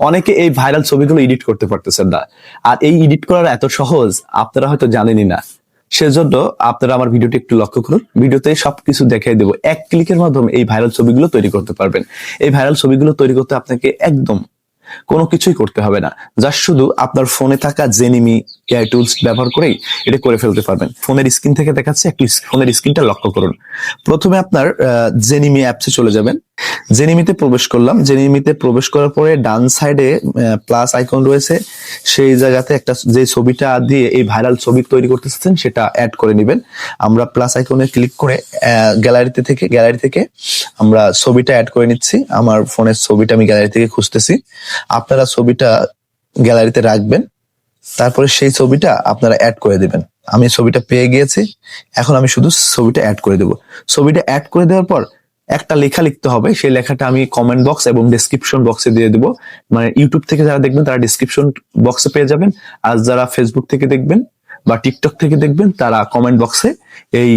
অনেকে এই ভাইরাল ছবিগুলো এডিট করতে পারতেছেন না। আর এই এডিট করার এত সহজ, আপনারা হয়তো জানেনই না। সেজন্য আপনারা আমার ভিডিওটি একটু লক্ষ্য করুন। ভিডিওতে সবকিছু দেখাই দেবো। এক ক্লিকের মাধ্যমে এই ভাইরাল ছবিগুলো তৈরি করতে পারবেন। এই ভাইরাল ছবিগুলো তৈরি করতে আপনাকে একদম কোনো কিছুই করতে হবে না। জাস্ট শুধু আপনার ফোনে থাকা জেনিমি এআই টুলস ব্যবহার করেই এটা করে ফেলতে পারবেন। ফোনের স্ক্রিন থেকে দেখাচ্ছে একটু ফোনের স্ক্রিনটা লক্ষ্য করুন। প্রথমে আপনার জেনিমি অ্যাপসে চলে যাবেন। জেনিমিতে প্রবেশ করলাম। জেনিমিতে প্রবেশ করার পরে ডান সাইডে প্লাস আইকন রয়েছে। সেই জায়গাতে একটা যে ছবিটা দিয়ে এই ভাইরাল ছবি তৈরি করতে চাচ্ছেন সেটা অ্যাড করে নেবেন। আমরা প্লাস আইকনে ক্লিক করে গ্যালারিতে থেকে গ্যালারি থেকে আমরা ছবিটা অ্যাড করে নিচ্ছি। আমার ফোনের ছবিটা আমি গ্যালারি থেকে খুঁজতেছি। আপনারা ছবিটা গ্যালারিতে রাখবেন। তারপরে সেই ছবিটা আপনারা অ্যাড করে দিবেন। আমি ছবিটা পেয়ে গিয়েছি। এখন আমি শুধু ছবিটা অ্যাড করে দেব। ছবিটা অ্যাড করে দেওয়ার পর একটা লেখা লিখতে হবে। সেই লেখাটা আমি কমেন্ট বক্স এবং ডেসক্রিপশন বক্সে দিয়ে দিব। মানে ইউটিউব থেকে যারা দেখবেন, তারা ডেসক্রিপশন বক্সে পেয়ে যাবেন। আর যারা ফেসবুক থেকে দেখবেন বা টিকটক থেকে দেখবেন তারা কমেন্ট বক্সে এই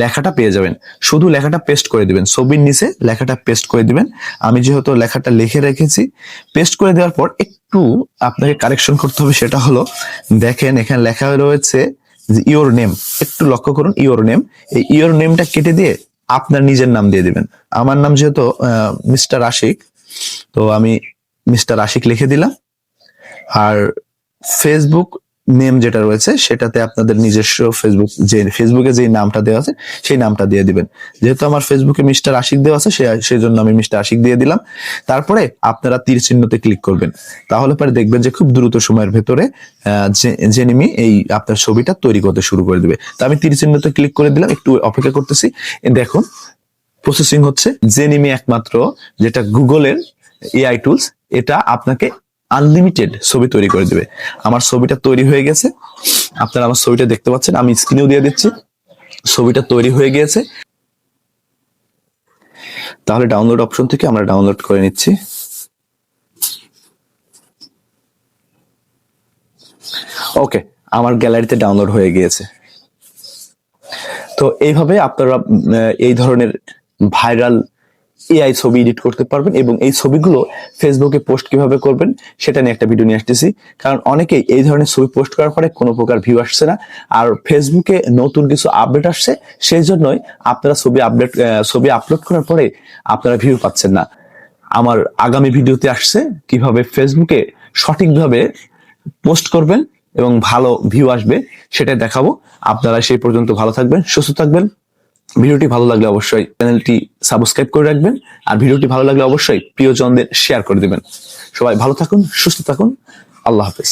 লেখাটা পেয়ে যাবেন। শুধু লেখাটা পেস্ট করে দিবেন। ছবির নিচে লেখাটা পেস্ট করে দিবেন। আমি যেহেতু লেখাটা লিখে রেখেছি পেস্ট করে দেওয়ার পর একটু আপনাকে কারেকশন করতে হবে, সেটা হলো, দেখেন এখানে লেখা রয়েছে ইওর নেম একটু লক্ষ্য করুন ইওর নেম এই ইওর নেমটা কেটে দিয়ে আপনার নিজের নাম দিয়ে দিবেন। আমার নাম যেহেতু মিস্টার আশিক, তো আমি মিস্টার আশিক লিখে দিলাম। আর ফেসবুক নেম যেটা রয়েছে, সেটাতে আপনাদের নিজস্ব ফেসবুক যে ফেসবুকে যে নামটা দেওয়া আছে, সেই নামটা দিয়ে দিবেন। যেহেতু আমার ফেসবুকে মিস্টার আশিক দেওয়া আছে সেই জন্য আমি মিস্টার আশিক দিয়ে দিলাম। তারপরে আপনারা তীর চিহ্নতে ক্লিক করবেন। তাহলে পরে দেখবেন যে খুব দ্রুত সময়ের ভেতরে জেনিমি এই আপনার ছবিটা তৈরি করতে শুরু করে দিবে। তো আমি তীর চিহ্নতে ক্লিক করে দিলাম, একটু অপেক্ষা করতেছি। দেখুন প্রসেসিং হচ্ছে জেনিমি একমাত্র, যেটা গুগলের এআই টুলস এটা আপনাকে আনলিমিটেড ছবি তৈরি করে দিবে। আমার ছবিটা তৈরি হয়ে গেছে। আপনারা আমার ছবিটা দেখতে পাচ্ছেন, আমি স্ক্রিনেও দিয়ে দিচ্ছি। ছবিটা তৈরি হয়ে গিয়েছে। তাহলে ডাউনলোড অপশন থেকে আমরা ডাউনলোড করে নিচ্ছি। ওকে আমার গ্যালারিতে ডাউনলোড হয়ে গিয়েছে। তো এইভাবে আপনারা এই ধরনের ভাইরাল এআই ছবি এডিট করতে পারবেন এবং এই ছবিগুলো ফেসবুকে পোস্ট কীভাবে করবেন সেটা নিয়ে একটা ভিডিও নিয়ে আসতেছি। কারণ অনেকেই এই ধরনের ছবি পোস্ট করার পরে কোনো প্রকার ভিউ আসছে না। আর ফেসবুকে নতুন কিছু আপডেট আসছে, সেই জন্যই আপনারা ছবি আপডেট ছবি আপলোড করার পরে আপনারা ভিউ পাচ্ছেন না। আমার আগামী ভিডিওতে আসছে কীভাবে ফেসবুকে সঠিকভাবে পোস্ট করবেন এবং ভালো ভিউ আসবে সেটা দেখাবো। আপনারা সেই পর্যন্ত ভালো থাকবেন, সুস্থ থাকবেন। ভিডিওটি ভালো লাগলে অবশ্যই চ্যানেলটি সাবস্ক্রাইব করে রাখবেন, আর ভিডিওটি ভালো লাগলে অবশ্যই প্রিয়জনদের শেয়ার করে দিবেন। সবাই ভালো থাকুন, সুস্থ থাকুন। আল্লাহ হাফেজ।